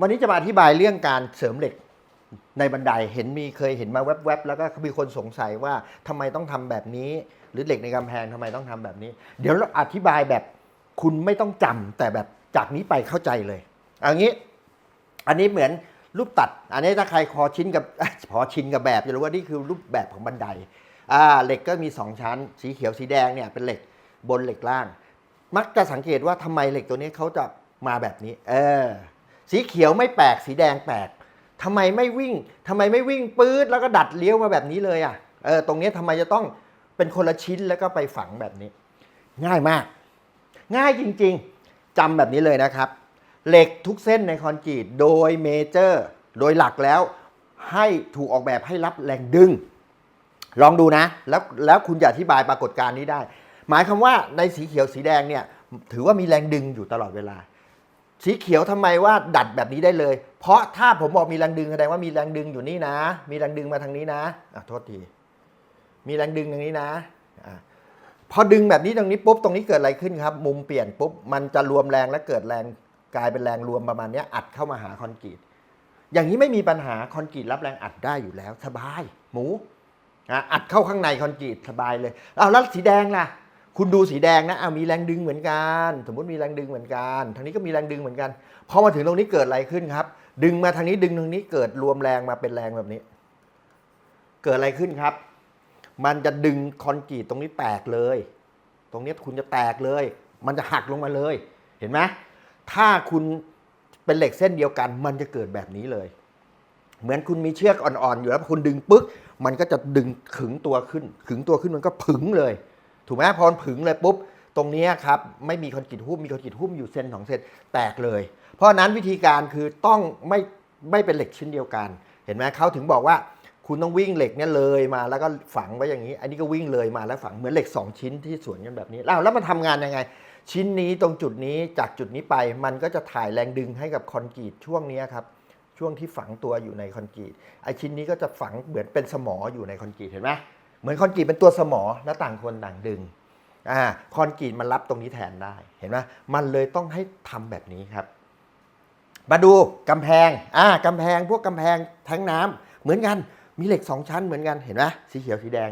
วันนี้จะมาอธิบายเรื่องการเสริมเหล็กในบันไดเห็นมีเคยเห็นมาแวบๆแล้วก็มีคนสงสัยว่าทำไมต้องทำแบบนี้ หรือเหล็กในกำแพงทำไมต้องทำแบบนี้ เดี๋ยวเราอธิบายแบบคุณไม่ต้องจำแต่แบบจากนี้ไปเข้าใจเลยเอางี้ อันนี้เหมือนรูปตัด อันนี้ถ้าใครพอชินกับพอชินกับแบบจะรู้ว่านี่คือรูปแบบของบันไดอ่าเหล็กก็มีสองชั้น สีเขียวสีแดงเนี่ยเป็นเหล็กบนเหล็กล่าง มักจะสังเกตว่าทำไมเหล็กตัวนี้เขาจะมาแบบนี้ เออ สีเขียวไม่แปลกสีแดงแปลกทำไมไม่วิ่งทำไมไม่วิ่งปื๊ดแล้วก็ดัดเลี้ยวมาแบบนี้เลยอะเออตรงนี้ทำไมจะต้องเป็นคนละชิ้นแล้วก็ไปฝังแบบนี้ ง่ายมาก ง่ายจริง ๆจำแบบนี้เลยนะครับ เหล็กทุกเส้นในคอนกรีตโดยเมเจอร์โดยหลักแล้วให้ถูกออกแบบให้รับแรงดึง ลองดูนะ แล้วแล้วคุณจะอธิบายปรากฏการณ์นี้ได้ หมายความว่าในสีเขียวสีแดงเนี่ย ถือว่ามีแรงดึงอยู่ตลอดเวลา สีเขียวทำไมว่าดัดแบบนี้ได้เลย เพราะถ้าผมบอกมีแรงดึงแสดงว่ามีแรงดึงอยู่นี่นะ มีแรงดึงมาทางนี้นะอะโทษที มีแรงดึงตรงนี้นะอะพอดึงแบบนี้ตรงนี้ปุ๊บตรงนี้เกิดอะไรขึ้นครับ มุมเปลี่ยนปุ๊บมันจะรวมแรงและเกิดแรงกลายเป็นแรงรวมประมาณนี้อัดเข้ามาหาคอนกรีตอย่างนี้ไม่มีปัญหาคอนกรีตรับแรงอัดได้อยู่แล้ว สบาย หมูอะอัดเข้าข้างในคอนกรีตสบายเลยเอาแล้วสีแดงล่ะ คุณดูสีแดงนะเอามีแรงดึงเหมือนกัน สมมติมีแรงดึงเหมือนกันทางนี้ก็มีแรงดึงเหมือนกันพอมาถึงตรงนี้เกิดอะไรขึ้นครับ ดึงมาทางนี้ดึงทางนี้เกิดรวมแรงมาเป็นแรงแบบนี้ เกิดอะไรขึ้นครับ มันจะดึงคอนกรีตตรงนี้แตกเลย ตรงนี้คุณจะแตกเลย มันจะหักลงมาเลย เห็นไหมถ้าคุณเป็นเหล็กเส้นเดียวกัน มันจะเกิดแบบนี้เลย เหมือนคุณมีเชือกอ่อนๆอยู่แล้วคุณดึงปึ๊ก มันก็จะดึงขึงตัวขึ้น ขึงตัวขึ้นมันก็ผึงเลย ถูกไหมพอนผึงเลยปุ๊บ ตรงนี้ครับ ไม่มีคอนกรีตหุ้มมีคอนกรีตหุ้มอยู่เซนสองเซนแตกเลย เพราะนั้นวิธีการคือต้องไม่ไม่เป็นเหล็กชิ้นเดียวกัน เห็นไหมเขาถึงบอกว่าคุณต้องวิ่งเหล็กเนี่ยเลยมาแล้วก็ฝังไว้อย่างนี้ อันนี้ก็วิ่งเลยมาแล้วฝังเหมือนเหล็ก 2 ชิ้นที่สวนกันแบบนี้ แล้วแล้วมันทำงานยังไง ชิ้นนี้ตรงจุดนี้จากจุดนี้ไปมันก็จะถ่ายแรงดึงให้กับคอนกรีตช่วงนี้ครับช่วงที่ฝังตัวอยู่ในคอนกรีตไอชิ้นนี้ก็จะฝังเหมือนเป็นสมออยู่ในคอนกรีตเห็นไหม เหมือนคอนกรีตเป็นตัวสมอแล้วต่างคนต่างดึงอ่าคอนกรีตมันรับตรงนี้แทนได้เห็นไหมมันเลยต้องให้ทำแบบนี้ครับ มาดูกำแพงอ่ากำแพงพวกกำแพงแทงน้ำเหมือนกันมีเหล็กสองชั้นเหมือนกันเห็นไหมสีเขียวสีแดง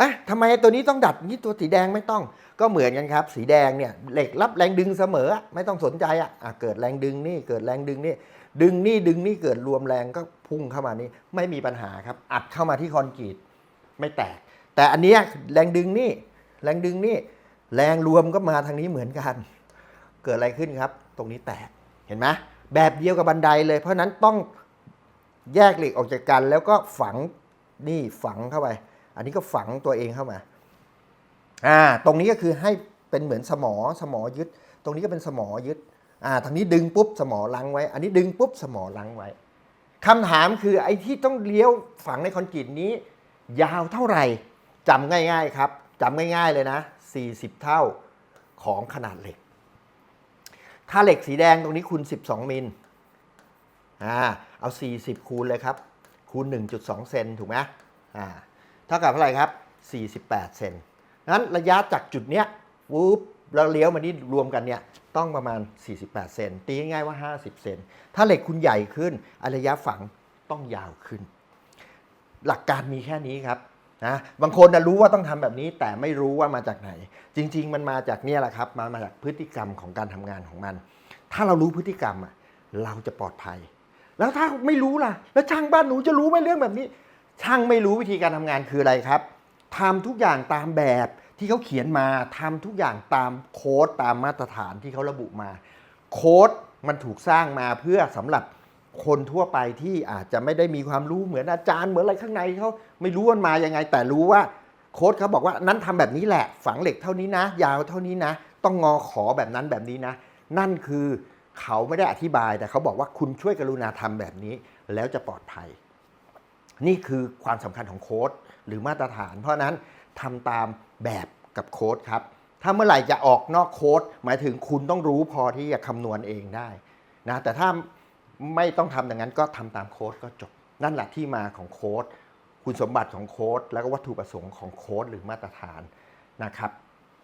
อ๊ะทำไมตัวนี้ต้องดัดนี่ตัวสีแดงไม่ต้อง ก็เหมือนกันครับ สีแดงเนี่ยเหล็กรับแรงดึงเสมอไม่ต้องสนใจอะอะเกิดแรงดึงนี่เกิดแรงดึงนี่ดึงนี่ดึงนี่เกิดรวมแรงก็พุ่งเข้ามานี่ไม่มีปัญหาครับ อัดเข้ามาที่คอนกรีต ไม่แตก แต่อันนี้แรงดึงนี่แรงดึงนี่แรงรวมก็มาทางนี้เหมือนกัน เกิดอะไรขึ้นครับ ตรงนี้แตกเห็นไหมแบบเดียวกับบันไดเลยเพราะฉะนั้นต้องแยกเหล็กออกจากกัน แล้วก็ฝังนี่ฝังเข้าไป อันนี้ก็ฝังตัวเองเข้ามาอ่าตรงนี้ก็คือให้เป็นเหมือนสมอสมอยึด ตรงนี้ก็เป็นสมอยึดอ่าทางนี้ดึงปุ๊บสมอลังไว้ อันนี้ดึงปุ๊บสมอลังไว้คำถามคือไอ้ที่ต้องเลี้ยวฝังในคอนกรีตนี้ ยาวเท่าไหร่จำง่ายๆครับจำง่ายๆเลยนะ 40 เท่าของขนาดเหล็ก ถ้าเหล็กสีแดงตรงนี้คูณ 12 มิลอ่าเอา 40 คูณเลยครับคูณ 1.2 เซนถูกไหมอ่าเท่ากับเท่าไหร่ครับ 48 เซนนั้นระยะจากจุดเนี้ยวูบแล้วเลี้ยวมานี่รวมกันเนี่ยต้องประมาณ 48 เซนตีง่ายๆว่า 50 เซนถ้าเหล็กคุณใหญ่ขึ้นระยะฝังต้องยาวขึ้น หลักการมีแค่นี้ครับนะบางคนนะรู้ว่าต้องทำแบบนี้แต่ไม่รู้ว่ามาจากไหน จริง ๆ มันมาจากเนี่ยแหละครับมามาจากพฤติกรรมของการทำงานของมัน ถ้าเรารู้พฤติกรรมอะเราจะปลอดภัย แล้วถ้าไม่รู้ล่ะ แล้วช่างบ้านหนูจะรู้ไหมเรื่องแบบนี้ ช่างไม่รู้วิธีการทำงานคืออะไรครับทำทุกอย่างตามแบบที่เขาเขียนมาทำทุกอย่างตามโค้ดตามมาตรฐานที่เขาระบุมา โค้ดมันถูกสร้างมาเพื่อสำหรับ คนทั่วไปที่อาจจะไม่ได้มีความรู้เหมือนอาจารย์เหมือนอะไรข้างในเขาไม่รู้มันมายังไง แต่รู้ว่าโค้ดเขาบอกว่านั้นทำแบบนี้แหละ ฝังเหล็กเท่านี้นะ ยาวเท่านี้นะ ต้องงอขอแบบนั้นแบบนี้นะ นั่นคือเขาไม่ได้อธิบายแต่เขาบอกว่าคุณช่วยกรุณาทำแบบนี้ แล้วจะปลอดภัย นี่คือความสำคัญของโค้ดหรือมาตรฐาน เพราะฉะนั้นทำตามแบบกับโค้ดครับถ้าเมื่อไหร่จะออกนอกโค้ดหมายถึงคุณต้องรู้พอที่จะคำนวณเองได้นะแต่ถ้า ไม่ต้องทำอย่างนั้นก็ทำตามโค้ดก็จบ นั่นแหละที่มาของโค้ดคุณสมบัติของโค้ดแล้วก็วัตถุประสงค์ของโค้ดหรือมาตรฐานนะครับ